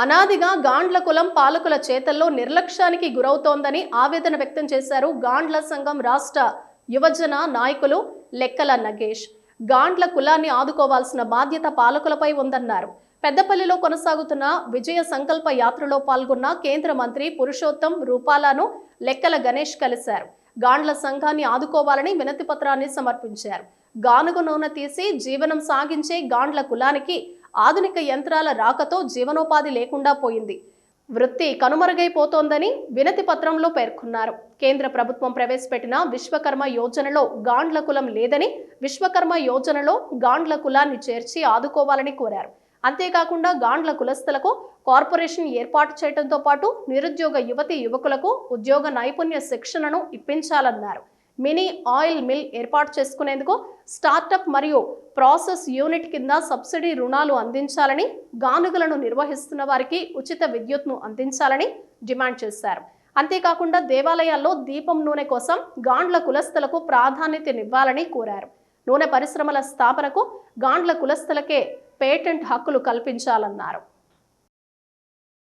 అనాదిగా గాండ్ల కులం పాలకుల చేతల్లో నిర్లక్ష్యానికి గురవుతోందని ఆవేదన వ్యక్తం చేశారు గాండ్ల సంఘం రాష్ట్ర యువజన నాయకులు లెక్కల నగేష్. గాండ్ల కులాన్ని ఆదుకోవాల్సిన బాధ్యత పాలకులపై ఉందన్నారు. పెద్దపల్లిలో కొనసాగుతున్న విజయ సంకల్ప యాత్రలో పాల్గొన్న కేంద్ర మంత్రి పురుషోత్తం రూపాలను లెక్కల గణేష్ కలిశారు. గాండ్ల సంఘాన్ని ఆదుకోవాలని వినతి పత్రాన్ని సమర్పించారు. గానుగ నూనె తీసి జీవనం సాగించే గాండ్ల కులానికి ఆధునిక యంత్రాల రాకతో జీవనోపాధి లేకుండా పోయింది. వృత్తి కనుమరుగైపోతోందని వినతి పత్రంలో పేర్కొన్నారు. కేంద్ర ప్రభుత్వం ప్రవేశపెట్టిన విశ్వకర్మ యోజనలో గాండ్ల కులం లేదని విశ్వకర్మ యోజనలో గాండ్ల కులాన్ని చేర్చి ఆదుకోవాలని కోరారు. అంతేకాకుండా గాండ్ల కులస్తులకు కార్పొరేషన్ ఏర్పాటు చేయడంతో పాటు నిరుద్యోగ యువతి యువకులకు ఉద్యోగ నైపుణ్య శిక్షణను ఇప్పించాలన్నారు. మినీ ఆయిల్ మిల్ ఏర్పాటు చేసుకునేందుకు స్టార్టప్ మరియు ప్రాసెస్ యూనిట్ కింద సబ్సిడీ రుణాలు అందించాలని గానుగలను నిర్వహిస్తున్న వారికి ఉచిత విద్యుత్ను అందించాలని డిమాండ్ చేశారు. అంతేకాకుండా దేవాలయాల్లో దీపం నూనె కోసం గాండ్ల కులస్తులకు ప్రాధాన్యతనివ్వాలని కోరారు. నూనె పరిశ్రమల స్థాపనకు గాండ్ల కులస్తులకే పేటెంట్ హక్కులు కల్పించాలన్నారు.